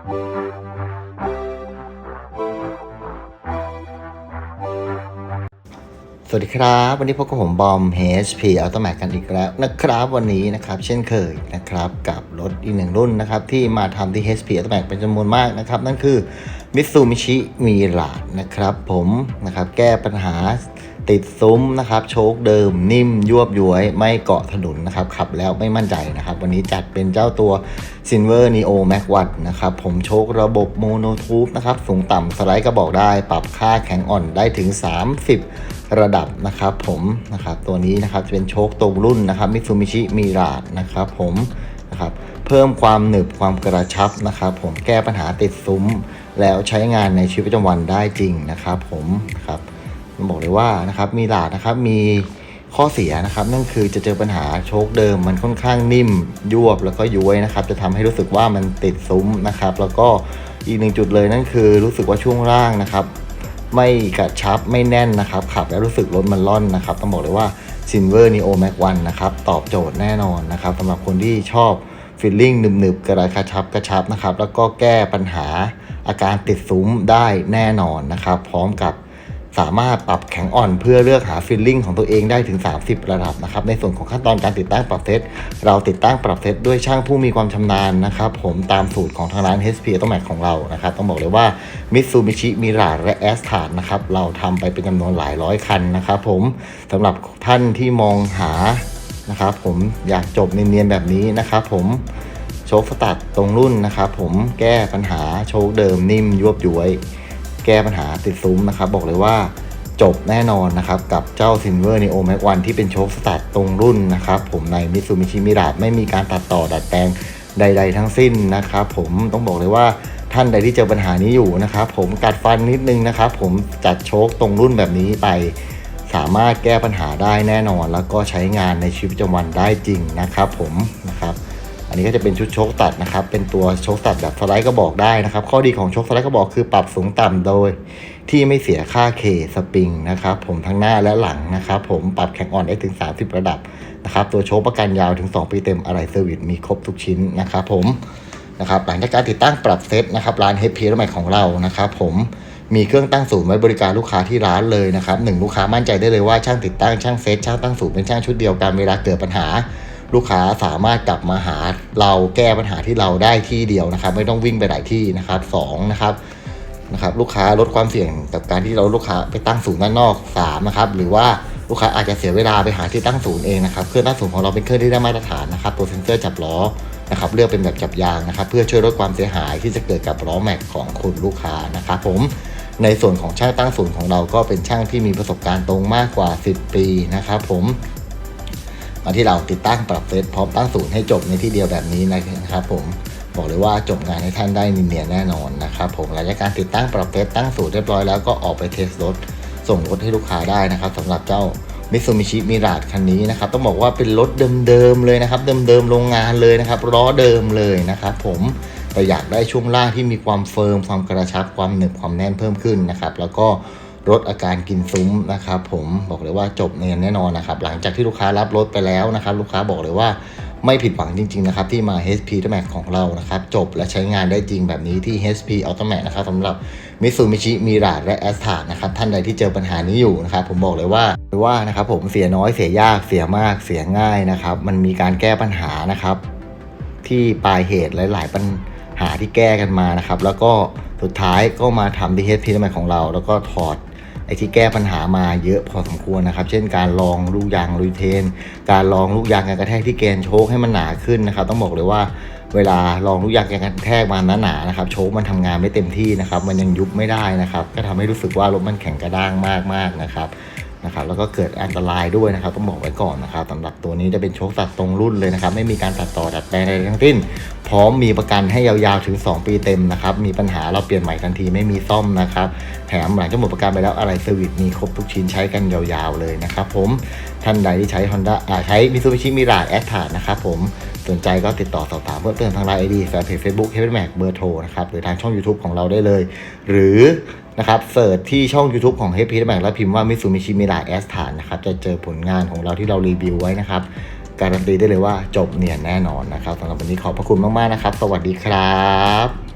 สวัสดีครับ วันนี้พบกับผมบอม HP a u t o m a t กันอีกแล้วนะครับ วันนี้นะครับ เช่นเคยนะครับ กับรถอีกหนึ่งรุ่นนะครับ ที่มาทำที่ HP a u t o m a t เป็นจำนวนมากนะครับ นั่นคือ Mitsubishi Mirage นะครับผมนะครับแก้ปัญหาติดซุ้มนะครับโชคเดิมนิ่มยวบย้วย ไม่เกาะถนนนะครับขับแล้วไม่มั่นใจนะครับ วันนี้จัดเป็นเจ้าตัว Silver Neo Max วันะครับผมโชคระบบโมโนทูบนะครับสูงต่ำสไลด์ก็บอกได้ ปรับค่าแข็งอ่อนได้ถึง 30 ระดับนะครับผมนะครับตัวนี้นะครับจะเป็นโชคตรงรุ่นนะครับ Mitsubishi Mirage นะครับผมนะครับเพิ่มความหนึบความกระชับนะครับผมแก้ปัญหาติดซุ้ม แล้วใช้งานในชีวิตประจำวันได้จริงนะครับ ผมนะครับผมบอกเลยว่านะครับมีหลาดนะครับมีข้อเสียนะครับ นั่นคือจะเจอปัญหาโชคเดิม มันค่อนข้างนิ่มยวบแล้วก็ย้วยนะครับ จะทำให้รู้สึกว่ามันติดซุ้มนะครับ แล้วก็อีกหนึ่งจุดเลยนั่นคือรู้สึกว่าช่วงล่างนะครับ ไม่กระชับไม่แน่นนะครับขับแล้วรู้สึกรถมันล่อนนะครับ ต้องบอกเลยว่า Silver Neo Max 1นะครับตอบโจทย์แน่นอนนะครับสำหรับคนที่ชอบ ฟีลลิ่งหนึบๆกระชับกระชับกระชับนะครับ แล้วก็แก้ปัญหาอาการติดซุ้มได้แน่นอนนะครับ พร้อมกับสามารถปรับแข็งอ่อนเพื่อเลือกหาฟีลลิ่งของตัวเองได้ถึง 30 ระดับนะครับ ในส่วนของขั้นตอนการติดตั้งปรับเซตเราติดตั้งปรับเซตด้วยช่างผู้มีความชำนาญนะครับ ผมตามสูตรของทางร้าน HP a u t o m a t ของเรานะครับ ต้องบอกเลยว่า Mitsubishi m i r a และ a s t a r นะครับ เราทำไปเป็นจำนวนหลายร้อยคันนะครับผมสำหรับท่านที่มองหา นะครับผมอยากจบเนียนๆแบบนี้นะครับผมโชคสตัดตรงรุ่นนะครับผมแก้ปัญหาโชคเดิมนิ่มยวบย้วย แก้ปัญหาติดซุ้มนะครับ บอกเลยว่าจบแน่นอนนะครับกับเจ้า Silver Neo Max 1ที่เป็นโชคสตัดตรงรุ่นนะครับผมใน Mitsubishi Mirage ไม่มีการตัดต่อดัดแปลงใด ๆ ทั้งสิ้นนะครับผมต้องบอกเลยว่าท่านใดที่เจอปัญหานี้อยู่นะครับผมกัดฟันนิดนึงนะครับผมจัดโชคตรงรุ่นแบบนี้ไป สามารถแก้ปัญหาได้แน่นอน แล้วก็ใช้งานในชีวิตประจำวันได้จริงนะครับผมนะครับอันนี้ก็จะเป็นชุดโชคตัดนะครับ เป็นตัวโชคตัดแบบสไลด์ก็บอกได้นะครับ ข้อดีของโชคสไลด์ก็บอกคือปรับสูงต่ำโดย ที่ไม่เสียค่าเคสปริงนะครับ ผมทั้งหน้าและหลังนะครับ ผมปรับแข็งอ่อนได้ถึง 30 ระดับนะครับ ตัวโชคประกันยาวถึง 2 ปีเต็มอะไรเซอร์วิสมีครบทุกชิ้นนะครับ ผมนะครับหลังจากการติดตั้งปรับเซตนะครับร้านเฮปพีรใหม่ของเรานะครับ ผม มีเครื่องตั้งศูนย์ไว้บริการลูกค้าที่ร้านเลยนะครับหนึ่งลูกค้ามั่นใจได้เลยว่าช่างติดตั้งช่างเซตช่างตั้งศูนย์เป็นช่างชุดเดียวกันเวลาเกิดปัญหา ลูกค้าสามารถกลับมาหาเราแก้ปัญหาที่เราได้ที่เดียวนะครับ ไม่ต้องวิ่งไปหลายที่นะครับสองนะครับนะครับลูกค้าลดความเสี่ยงกับการที่เราลูกค้าไปตั้งศูนย์ด้านนอกสามนะครับหรือว่าลูกค้าอาจจะเสียเวลาไปหาที่ตั้งศูนย์เองนะครับเครื่องตั้งศูนย์ของเราเป็นเครื่องที่ได้มาตรฐานนะครับตัวเซ็นเซอร์จับล้อนะครับเลือกเป็นแบบจับยางนะครับ เพื่อช่วยลดความเสียหายที่จะเกิดกับล้อแม็กของคุณลูกค้านะครับผม ในส่วนของช่างตั้งศูนย์ของเราก็เป็นช่างที่มีประสบการณ์ตรงมากกว่า 10 ปีนะครับผมมาที่เราติดตั้งปรับเซตพร้อมตั้งศูนย์ให้จบในที่เดียวแบบนี้นะครับผมบอกเลยว่าจบงานให้ท่านได้เนียนแน่นอนนะครับผมหลังจากการติดตั้งปรับเซตตั้งศูนย์เรียบร้อยแล้วก็ออกไปเทสรถ ส่งรถให้ลูกค้าได้นะครับสำหรับเจ้า Mitsubishi Mirage คันนี้นะครับต้องบอกว่าเป็นรถเดิมๆเลยนะครับ เดิมๆโรงงานเลยนะครับล้อเดิมเลยนะครับผม แต่อยากได้ช่วงล่างที่มีความเฟิร์มความกระชับความหนึบความแน่นเพิ่มขึ้นนะครับแล้วก็ลดอาการกินซุ้มนะครับผมบอกเลยว่าจบเนียนแน่นอนนะครับหลังจากที่ลูกค้ารับรถไปแล้วนะครับลูกค้าบอกเลยว่าไม่ผิดหวังจริงๆนะครับที่มา HP Automatic ของเรานะครับจบและใช้งานได้จริงแบบนี้ที่ HP Automatic นะครับสำหรับ Mitsubishi Mirage และ a s t a นะครับท่านใดที่เจอปัญหานี้อยู่นะครับผมบอกเลยว่าว่านะครับผมเสียน้อยเสียยากเสียมากเสียง่ายนะครับมันมีการแก้ปัญหานะครับที่ปลายเหตุหลายๆปัญหา หาที่แก้กันมานะครับ แล้วก็สุดท้ายก็มาทำที่ HP ทำไมของเรา แล้วก็ถอดไอ้ที่แก้ปัญหามาเยอะพอสมควรนะครับ เช่นการลองลูกยางลุยเทน การลองลูกยางการกระแทกที่แกนโชคให้มันหนาขึ้นนะครับ ต้องบอกเลยว่าเวลาลองลูกยางการกระแทกมาหนาๆนะครับ โชคมันทำงานไม่เต็มที่นะครับ มันยังยุบไม่ได้นะครับ ก็ทำให้รู้สึกว่ารถมันแข็งกระด้างมากๆนะครับ นะครับแล้วก็เกิดอันตรายด้วยนะครับต้องบอกไว้ก่อนนะครับสำหรับตัวนี้จะเป็นโชคตัดตรงรุ่นเลยนะครับไม่มีการตัดต่อดัดแปลงใดทั้งสิ้น พร้อมมีประกันให้ยาวๆถึง 2 ปีเต็มนะครับมีปัญหาเราเปลี่ยนใหม่ทันทีไม่มีซ่อมนะครับแถมหลังจากหมดประกันไปแล้วอะไรเซอร์วิสมีครบทุกชิ้นใช้กันยาวๆเลยนะครับผมท่านใดที่ใช้ Honda อ่าใช้ Mitsubishi Mirage a t t a นะครับผม สนใจก็ติดต่อสอบถามเพิ่มเติมทางไลน์ไอดีแฟนเพจ Facebook h e a v y Mac เบอร์โทรนะครับหรือทางช่อง YouTube ของเราได้เลย หรือนะครับเสิร์ชที่ช่อง YouTube ของเฮเบนแม็กแล้วพิมพ์ว่ามิสูมิชิมิดาแอสฐานนะครับจะเจอผลงานของเราที่เรารีวิวไว้นะครับการันตีได้เลยว่าจบเนียนแน่นอนนะครับสำหรับวันนี้ขอบพระคุณมากๆนะครับ สวัสดีครับ